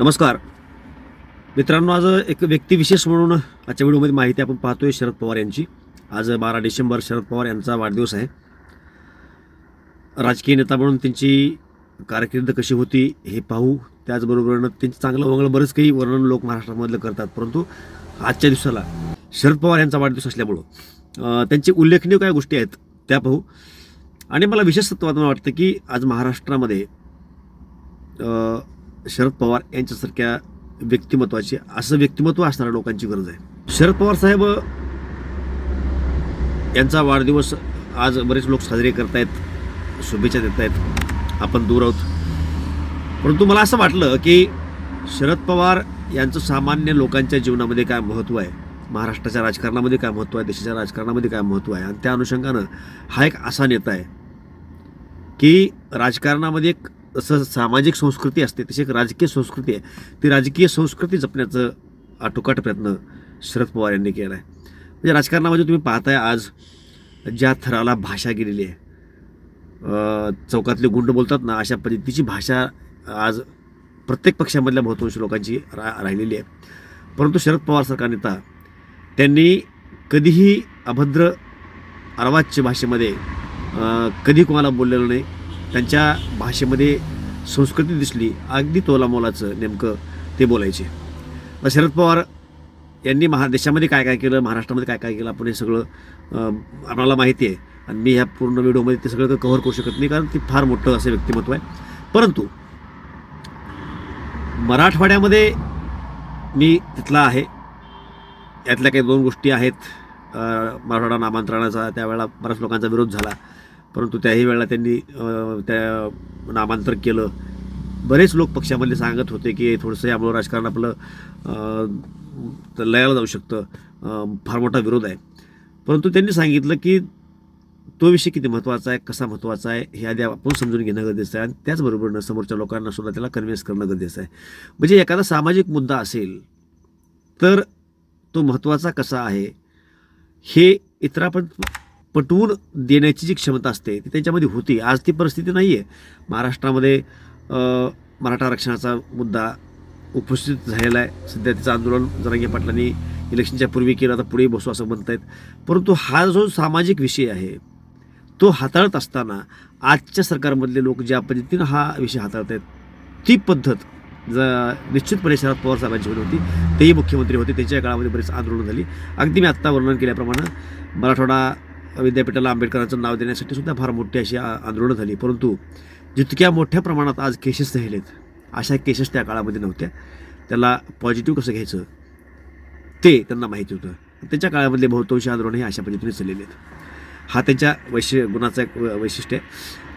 नमस्कार. मित्रांनो आज एक व्यक्तिविशेष म्हणून आजच्या व्हिडिओमध्ये माहिती आपण पाहतोय शरद पवार यांची. आज बारा डिसेंबर शरद पवार यांचा वाढदिवस आहे. राजकीय नेता म्हणून त्यांची कारकीर्द कशी होती हे पाहू. त्याचबरोबर त्यांचं चांगलं वगळं बरंच काही वर्णन लोक महाराष्ट्रामधलं करतात. परंतु आजच्या दिवसाला शरद पवार यांचा वाढदिवस असल्यामुळं त्यांची उल्लेखनीय काय गोष्टी आहेत त्या पाहू. आणि मला विशेष तत्वात वाटतं की आज महाराष्ट्रामध्ये शरद पवार यांच्यासारख्या व्यक्तिमत्वाची असं व्यक्तिमत्व असणाऱ्या लोकांची गरज आहे. शरद पवार साहेब यांचा वाढदिवस आज बरेच लोक साजरे करतायत शुभेच्छा देत आहेत आपण दूर आहोत. परंतु मला असं वाटलं की शरद पवार यांचं सामान्य लोकांच्या जीवनामध्ये काय महत्त्व आहे? महाराष्ट्राच्या राजकारणामध्ये काय महत्त्व आहे? देशाच्या राजकारणामध्ये काय महत्त्व आहे? आणि त्या अनुषंगानं हा एक असा नेता आहे की राजकारणामध्ये एक जसं सामाजिक संस्कृती असते तशी एक राजकीय संस्कृती आहे. ती राजकीय संस्कृती जपण्याचं आटोकाट प्रयत्न शरद पवार यांनी केला आहे. म्हणजे राजकारणामध्ये तुम्ही पाहताय आज ज्या थराला भाषा गेलेली आहे. चौकातले गुंड बोलतात ना अशा पद्धतीची भाषा आज प्रत्येक पक्षामधल्या बहुतांश लोकांची रा राहिलेली आहे. परंतु शरद पवार सरकार नेता त्यांनी कधीही अभद्र अर्वाच्य भाषेमध्ये कधी कोणाला बोललेलं नाही त्यांच्या भाषेमध्ये संस्कृती दिसली अगदी तोलामोलाचं नेमकं ते बोलायचे. मग शरद पवार यांनी महा देशामध्ये काय काय केलं महाराष्ट्रामध्ये काय काय केलं आपण हे सगळं आम्हाला माहिती आहे. आणि मी ह्या पूर्ण व्हिडिओमध्ये ते सगळं कव्हर करू शकत नाही कारण ते फार मोठं असं व्यक्तिमत्व आहे. परंतु मराठवाड्यामध्ये मी तिथला आहे. यातल्या काही दोन गोष्टी आहेत. मराठवाडा नामांतरणाचा त्यावेळेला बऱ्याच लोकांचा विरोध झाला. परंतु त्याही वेळेला त्यांनी त्या नामांतर केलं. बरेच लोक पक्षामधले सांगत होते की थोडंसं यामुळं राजकारण आपलं तर लयाला जाऊ शकतं. फार मोठा विरोध आहे. परंतु त्यांनी सांगितलं की तो विषय किती महत्त्वाचा आहे कसा महत्त्वाचा आहे हे आधी आपण समजून घेणं गरजेचं आहे. आणि त्याचबरोबरनं समोरच्या लोकांना सुद्धा त्याला कन्व्हिन्स करणं गरजेचं आहे. म्हणजे एखादा सामाजिक मुद्दा असेल तर तो महत्त्वाचा कसा आहे हे इतरापण पटवून देण्याची जी क्षमता असते ती त्यांच्यामध्ये होती. आज ती परिस्थिती नाही आहे महाराष्ट्रामध्ये मराठा आरक्षणाचा मुद्दा उपस्थित झालेला आहे. सध्या त्याचं आंदोलन जरांगे पाटलांनी इलेक्शनच्या पूर्वी केलं आता पुढे बसू असं म्हणत आहेत परंतु हा जो सामाजिक विषय आहे तो हाताळत असताना आजच्या सरकारमधले लोक ज्या पद्धतीनं हा विषय हाताळत आहेत ती पद्धत ज निश्चितपणे शरद पवार साहेबांची होती होती तेही मुख्यमंत्री होते. त्यांच्या काळामध्ये बरेच आंदोलन झाली. अगदी मी आत्ता वर्णन केल्याप्रमाणे मराठवाडा विद्यापीठाला आंबेडकरांचं नाव देण्यासाठी सुद्धा फार मोठी अशी आंदोलनं झाली. परंतु जितक्या मोठ्या प्रमाणात आज केसेस राहिलेत अशा केसेस त्या काळामध्ये नव्हत्या. त्याला पॉझिटिव्ह कसं घ्यायचं? ते त्यांना माहिती होतं. त्यांच्या काळामधले बहुतांश आंदोलन हे अशा पद्धतीने चाललेले आहेत. हा त्यांच्या वैशि गुणाचा एक व- वैशिष्ट्य आहे.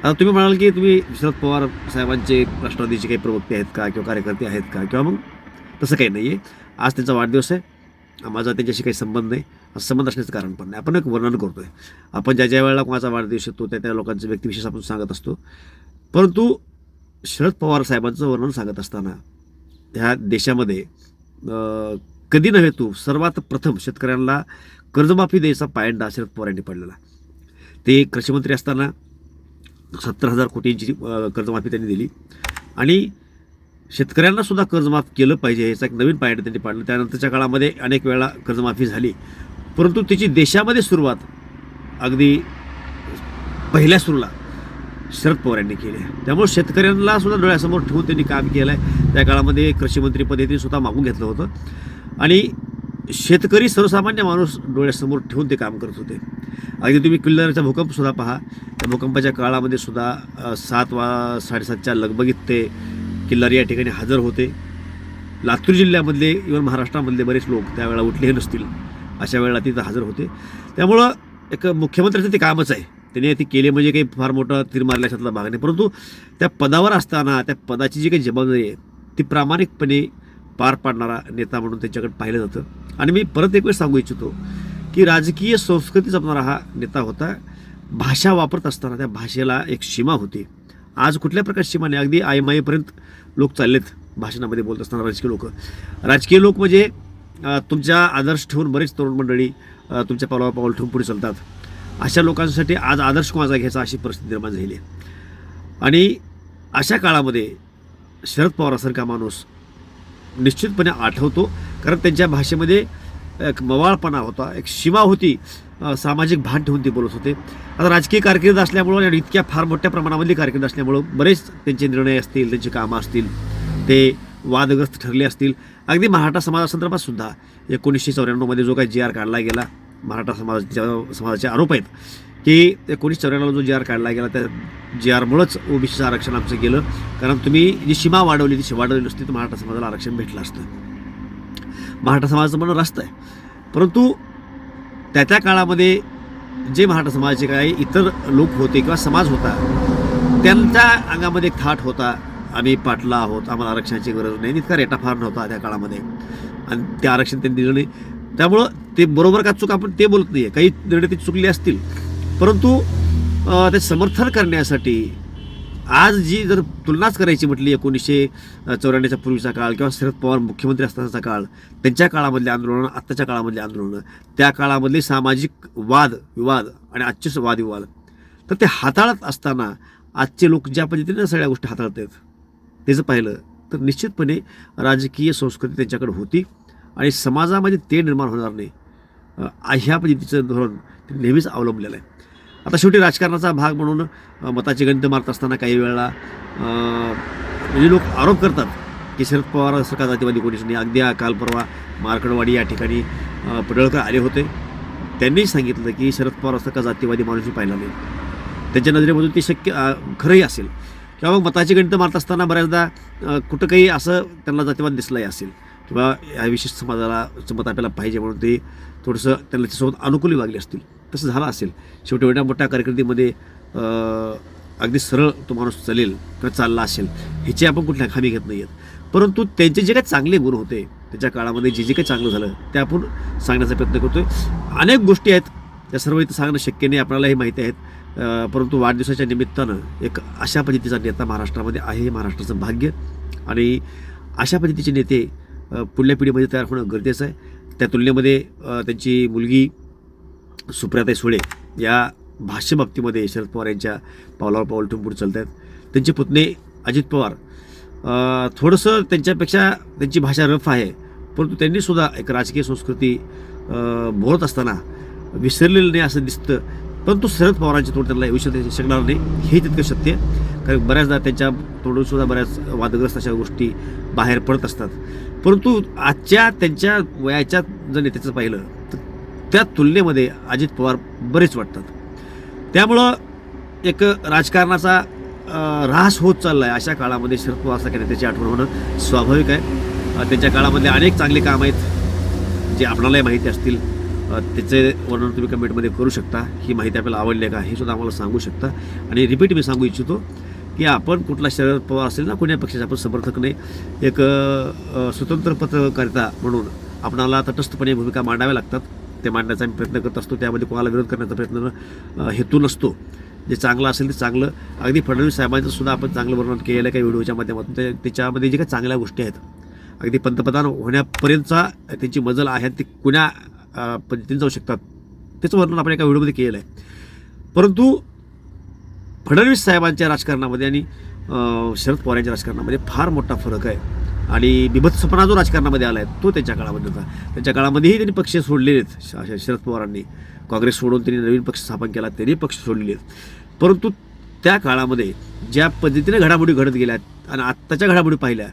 आता तुम्ही म्हणाल की तुम्ही शरद पवार साहेबांचे राष्ट्रवादीचे काही प्रवक्ते आहेत का किंवा कार्यकर्ते आहेत का? किंवा मग तसं काही नाही आहे आज त्यांचा वाढदिवस आहे. माझा त्यांच्याशी काही संबंध नाही. संबंध असण्याचं कारण पण नाही. आपण एक वर्णन करतो आहे आपण ज्या ज्या वेळेला कोणाचा वाढदिवस येतो त्या त्या लोकांचं व्यक्तिविशेष आपण सांगत असतो. परंतु शरद पवार साहेबांचं वर्णन सांगत असताना ह्या देशामध्ये कधी नव्हे तू सर्वात प्रथम शेतकऱ्यांना कर्जमाफी द्यायचा पायंडा शरद पवार यांनी पडलेला. ते कृषीमंत्री असताना सत्तर हजार कोटींची कर्जमाफी त्यांनी दिली. आणि शेतकऱ्यांनासुद्धा कर्जमाफ केलं पाहिजे याचा एक नवीन पायंडा त्यांनी पाडला. त्यानंतरच्या काळामध्ये अनेक वेळा कर्जमाफी झाली. परंतु तिची देशामध्ये सुरुवात अगदी पहिल्या सुरूला शरद पवार यांनी केली आहे. त्यामुळे शेतकऱ्यांना सुद्धा डोळ्यासमोर ठेवून त्यांनी काम केलं आहे त्या काळामध्ये कृषीमंत्री पदी त्यांनी स्वतः मागून घेतलं होतं. आणि शेतकरी सर्वसामान्य माणूस डोळ्यासमोर ठेवून ते काम करत होते. अगदी तुम्ही किल्लारचा भूकंपसुद्धा पहा. त्या भूकंपाच्या काळामध्ये सुद्धा सात वा साडेसातच्या लगबगीत ते किल्लारी या ठिकाणी हजर होते. लातूर जिल्ह्यामधले इव्हन महाराष्ट्रामधले बरेच लोक त्यावेळेला उठले नसतील. अशा वेळेला तिथं हजर होते. त्यामुळं एक मुख्यमंत्र्याचं ते कामच आहे. त्याने ते केले म्हणजे काही फार मोठं तीर मारल्याशातला भाग नाही. परंतु त्या पदावर असताना त्या पदाची जी काही जबाबदारी आहे ती प्रामाणिकपणे पार पाडणारा नेता म्हणून त्यांच्याकडे पाहिलं जातं. आणि मी परत एक वेळ सांगू इच्छितो की राजकीय संस्कृती जपणारा हा नेता होता. भाषा वापरत असताना त्या भाषेला एक सीमा होती. आज कुठल्या प्रकारची सीमा नाही. अगदी आयमाईपर्यंत लोक चाललेत भाषणामध्ये बोलत असताना राजकीय लोक. राजकीय लोक म्हणजे तुमच्या आदर्श ठेवून बरेच तरुण मंडळी तुमच्या पावलावर पाऊल ठेवून पुढे चालतात. अशा लोकांसाठी आज आदर्श कोणाचा घ्यायचा अशी परिस्थिती निर्माण झाली आहे. आणि अशा काळामध्ये शरद पवारासारखा माणूस निश्चितपणे आठवतो कारण त्यांच्या भाषेमध्ये एक मवाळपणा होता एक सीमा होती सामाजिक भान ठेवून ते बोलत होते. आता राजकीय कारकीर्द असल्यामुळं आणि इतक्या फार मोठ्या प्रमाणामधली कारकीर्द असल्यामुळं बरेच त्यांचे निर्णय असतील त्यांची कामं असतील ते वादग्रस्त ठरले असतील. अगदी मराठा समाजासंदर्भात सुद्धा एकोणीसशे चौऱ्याण्णवमध्ये जो काही जी आर काढला गेला मराठा समाजाच्या समाजाचे आरोप आहेत की एकोणीस चौऱ्याण्णवला जो जी आर काढला गेला त्या जी आरमुळंच ओबीसीचं आरक्षण आमचं गेलं. कारण तुम्ही जी सीमा वाढवली ती वाढवली नसती तर मराठा समाजाला आरक्षण भेटलं असतं. मराठा समाजाचं म्हणणं रास्त आहे. परंतु त्या त्या काळामध्ये जे मराठा समाजाचे काही इतर लोक होते किंवा समाज होता त्यांच्या अंगामध्ये एक थाट होता. आम्ही पाटला आहोत. आम्हाला आरक्षणाची गरज नाही. इतका रेटा फार नव्हता त्या काळामध्ये. आणि ते आरक्षण त्यांनी दिलं नाही. त्यामुळं ते बरोबर का चूक आपण ते बोलत नाही आहे काही निर्णय ते चुकले असतील. परंतु ते समर्थन करण्यासाठी आज जी जर तुलनाच करायची म्हटली एकोणीसशे चौऱ्याण्णवच्या पूर्वीचा काळ किंवा शरद पवार मुख्यमंत्री असतानाचा काळ त्यांच्या काळामधले आंदोलनं आत्ताच्या काळामधले आंदोलनं त्या काळामधले सामाजिक वाद विवाद आणि आजचे वादविवाद तर ते हाताळत असताना आजचे लोक ज्या पद्धतीने सगळ्या गोष्टी हाताळत आहेत त्याचं पाहिलं तर निश्चितपणे राजकीय संस्कृती त्यांच्याकडे होती आणि समाजामध्ये ते निर्माण होणार नाही. ह्या पद्धतीचं धोरण ते नेहमीच अवलंबलेलं आहे. आता शेवटी राजकारणाचा भाग म्हणून मताचे मताची गणित मारत असताना काही वेळेला म्हणजे लोक आरोप करतात की शरद पवार सरकार जातीवादी कोणीच नाही. अगदी काल परवा मार्कडवाडी या ठिकाणी पडळकर आले होते. त्यांनी सांगितलं की शरद पवार सरकार जातीवादी माणूसही पाहिला नाही. त्यांच्या नजरेमधून ते शक्य खरंही असेल. किंवा मग मताची गणितं मारत असताना बऱ्याचदा कुठं काही असं त्यांना जातीवाद दिसलंही असेल किंवा या विशिष्ट समाजाला मत आपल्याला पाहिजे म्हणून ते थोडंसं त्यांना त्याच्यासोबत अनुकूलही वागले असतील. तसं झालं असेल. शेवटी एवढ्या मोठ्या कारकिर्दीमध्ये अगदी सरळ तो माणूस चालेल किंवा चालला असेल ह्याची आपण कुठल्या खामी घेत नाही आहेत परंतु त्यांचे जे काही चांगले गुण होते त्याच्या काळामध्ये जे जे काही चांगलं झालं ते आपण सांगण्याचा प्रयत्न करतोय. अनेक गोष्टी आहेत त्या सर्व इथं सांगणं शक्य नाही आपल्याला हे माहिती आहेत. परंतु वाढदिवसाच्या निमित्तानं एक अशा पद्धतीचा नेता महाराष्ट्रामध्ये आहे हे महाराष्ट्राचं भाग्य. आणि अशा पद्धतीचे नेते पुढल्या पिढीमध्ये तयार होणं गरजेचं आहे. त्या तुलनेमध्ये त्यांची मुलगी सुप्रियाताई सुळे या भाष्य बाबतीमध्ये शरद पवार यांच्या पावलावर पाऊल ठेवून पुढे चालत आहेत त्यांचे पुतणे अजित पवार थोडंसं त्यांच्यापेक्षा त्यांची भाषा रफ आहे परंतु त्यांनीसुद्धा एक राजकीय संस्कृती बोलत असताना विसरलेलं नाही असं दिसतं. परंतु शरद पवारांची तोड त्यांना येऊ शकते शकणार नाही. हे तितकं सत्य आहे. कारण बऱ्याचदा त्यांच्या तोडूनसुद्धा बऱ्याच वादग्रस्त अशा गोष्टी बाहेर पडत असतात. परंतु आजच्या त्यांच्या वयाच्या जर नेत्याचं पाहिलं तर त्या तुलनेमध्ये अजित पवार बरेच वाटतात. त्यामुळं एक राजकारणाचा ऱ्हास होत चालला आहे अशा काळामध्ये शरद पवार सारख्या नेत्याची आठवण होणं स्वाभाविक आहे. त्यांच्या काळामधले अनेक चांगले काम आहेत जे आपणालाही माहिती असतील. त्याचे वर्णन तुम्ही कमेंटमध्ये करू शकता. ही माहिती आपल्याला आवडली आहे का हे सुद्धा आम्हाला सांगू शकता. आणि रिपीट मी सांगू इच्छितो की आपण कुठला शरद पवार असेल ना कोण्या पक्षाचे आपण समर्थक नाही. एक स्वतंत्र पत्रकारिता म्हणून आपणाला तटस्थपणे भूमिका मांडाव्या लागतात. ते मांडण्याचा आम्ही प्रयत्न करत असतो. त्यामध्ये कोणाला विरोध करण्याचा प्रयत्न हेतू नसतो. जे चांगलं असेल ते चांगलं. अगदी फडणवीस साहेबांचं सुद्धा आपण चांगलं वर्णन केलेलं आहे काही व्हिडिओच्या माध्यमातून. ते त्याच्यामध्ये जे काही चांगल्या गोष्टी आहेत अगदी पंतप्रधान होण्यापर्यंतचा त्यांची मजल आहे ती कुण्या पद्धतीने जाऊ शकतात. त्याचं वर्णन आपण एका व्हिडिओमध्ये केलेलं आहे. परंतु फडणवीस साहेबांच्या राजकारणामध्ये आणि शरद पवार यांच्या राजकारणामध्ये फार मोठा फरक आहे. आणि बिभत्सपणा जो राजकारणामध्ये आला आहे तो त्यांच्या काळामध्ये होता त्यांच्या काळामध्येही त्यांनी पक्ष सोडलेले आहेत श- शरद पवारांनी. काँग्रेस सोडून त्यांनी नवीन पक्ष स्थापन केला त्यांनी पक्ष सोडलेले आहेत. परंतु त्या काळामध्ये ज्या पद्धतीने घडामोडी घडत गेल्या आणि आत्ताच्या घडामोडी पाहिल्या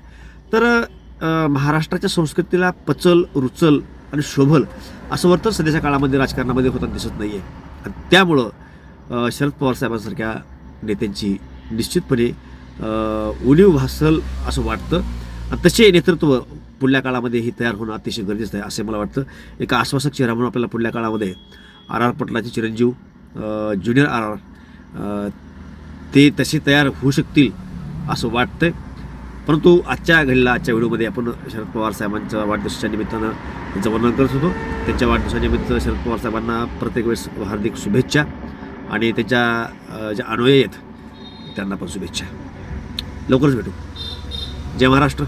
तर महाराष्ट्राच्या संस्कृतीला पचल रुचल आणि शोभल असं वर्तन सध्याच्या काळामध्ये राजकारणामध्ये होताना दिसत नाही आहे आणि त्यामुळं शरद पवार साहेबांसारख्या नेत्यांची निश्चितपणे उलीव उणीव भासल असं वाटतं. आणि तसे नेतृत्व पुढल्या काळामध्ये ही तयार होणं अतिशय गरजेचं आहे असे मला वाटतं. एका आश्वासक चेहरा म्हणून आपल्याला पुढल्या काळामध्ये आर आर पटलाचे चिरंजीव ज्युनियर आर आर ते तसे तयार होऊ शकतील असं वाटतंय. परंतु आजच्या घडीला आजच्या व्हिडिओमध्ये आपण शरद पवार साहेबांच्या वाढदिवसाच्या निमित्तानं त्यांचं वर्णन करत होतो. त्यांच्या वाढदिवसानिमित्त शरद पवार साहेबांना प्रत्येक वेळेस हार्दिक शुभेच्छा आणि त्याच्या ज्या अनुयायी आहेत त्यांना पण शुभेच्छा. लवकरच भेटू. जय महाराष्ट्र.